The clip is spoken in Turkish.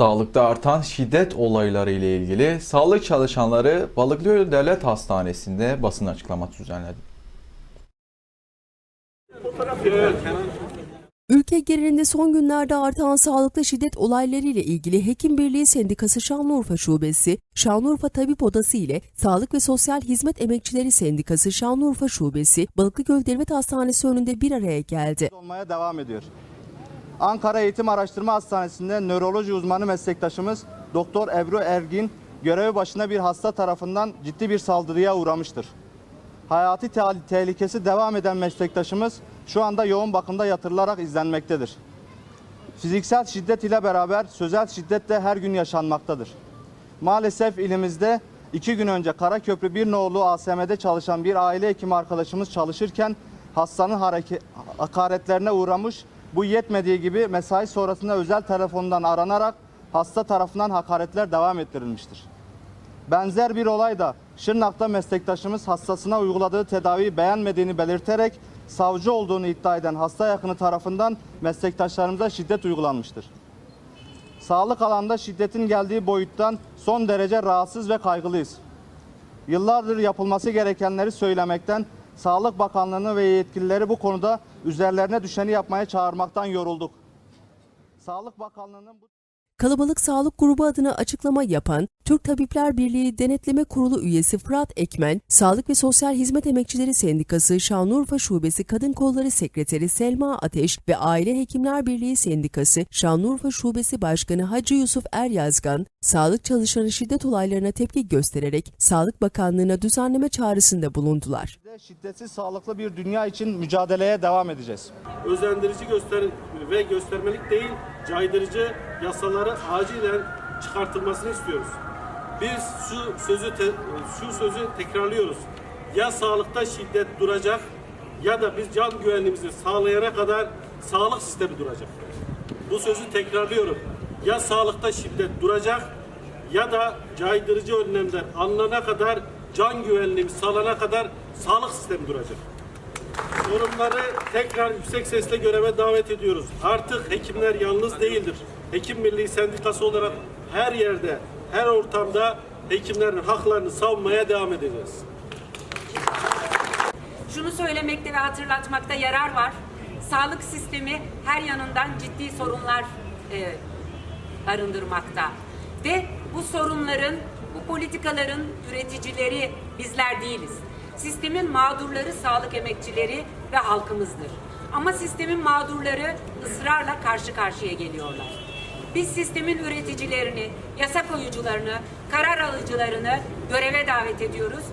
Sağlıkta artan şiddet olayları ile ilgili sağlık çalışanları Balıklıgöl Devlet Hastanesi'nde basın açıklaması düzenledi. Ülke genelinde son günlerde artan sağlıkta şiddet olayları ile ilgili Hekim Birliği Sendikası Şanlıurfa Şubesi, Şanlıurfa Tabip Odası ile Sağlık ve Sosyal Hizmet Emekçileri Sendikası Şanlıurfa Şubesi, Balıklıgöl Devlet Hastanesi önünde bir araya geldi. olmaya devam ediyor. Ankara Eğitim Araştırma Hastanesi'nde nöroloji uzmanı meslektaşımız Doktor Ebru Ergin görevi başında bir hasta tarafından ciddi bir saldırıya uğramıştır. Hayati te- tehlikesi devam eden meslektaşımız şu anda yoğun bakımda yatırılarak izlenmektedir. Fiziksel şiddet ile beraber sözel şiddet de her gün yaşanmaktadır. Maalesef ilimizde iki gün önce Karaköprü bir nolu ASM'de çalışan bir aile hekimi arkadaşımız çalışırken hastanın hakaretlerine uğramış. Bu yetmediği gibi mesai sonrasında özel telefondan aranarak hasta tarafından hakaretler devam ettirilmiştir. Benzer bir olay da Şırnak'ta meslektaşımız hastasına uyguladığı tedaviyi beğenmediğini belirterek savcı olduğunu iddia eden hasta yakını tarafından meslektaşlarımıza şiddet uygulanmıştır. Sağlık alanda şiddetin geldiği boyuttan son derece rahatsız ve kaygılıyız. Yıllardır yapılması gerekenleri söylemekten, Sağlık Bakanlığı'nı ve yetkilileri bu konuda üzerlerine düşeni yapmaya çağırmaktan yorulduk. Sağlık Bakanlığı'nın bu Kalabalık Sağlık Grubu adına açıklama yapan Türk Tabipler Birliği Denetleme Kurulu üyesi Fırat Ekmen, Sağlık ve Sosyal Hizmet Emekçileri Sendikası Şanlıurfa Şubesi Kadın Kolları Sekreteri Selma Ateş ve Aile Hekimler Birliği Sendikası Şanlıurfa Şubesi Başkanı Hacı Yusuf Eryazgan, sağlık çalışanı şiddet olaylarına tepki göstererek Sağlık Bakanlığı'na düzenleme çağrısında bulundular. de şiddetsiz sağlıklı bir dünya için mücadeleye devam edeceğiz. özendirici göster ve göstermelik değil, caydırıcı yasaları acilen çıkartılmasını istiyoruz. Biz şu sözü te- şu sözü tekrarlıyoruz. Ya sağlıkta şiddet duracak ya da biz can güvenliğimizi sağlayana kadar sağlık sistemi duracak. Bu sözü tekrarlıyorum. Ya sağlıkta şiddet duracak ya da caydırıcı önlemler alınana kadar can güvenliğimiz sağlanana kadar sağlık sistemi duracak. Sorunları tekrar yüksek sesle göreve davet ediyoruz. Artık hekimler yalnız değildir. Hekim Birliği Sendikası olarak her yerde, her ortamda hekimlerin haklarını savunmaya devam edeceğiz. Şunu söylemekte ve hatırlatmakta yarar var. Sağlık sistemi her yanından ciddi sorunlar e, barındırmakta. Ve bu sorunların, bu politikaların üreticileri bizler değiliz. Sistemin mağdurları sağlık emekçileri ve halkımızdır. Ama sistemin mağdurları ısrarla karşı karşıya geliyorlar. Biz sistemin üreticilerini, yasa koyucularını, karar alıcılarını göreve davet ediyoruz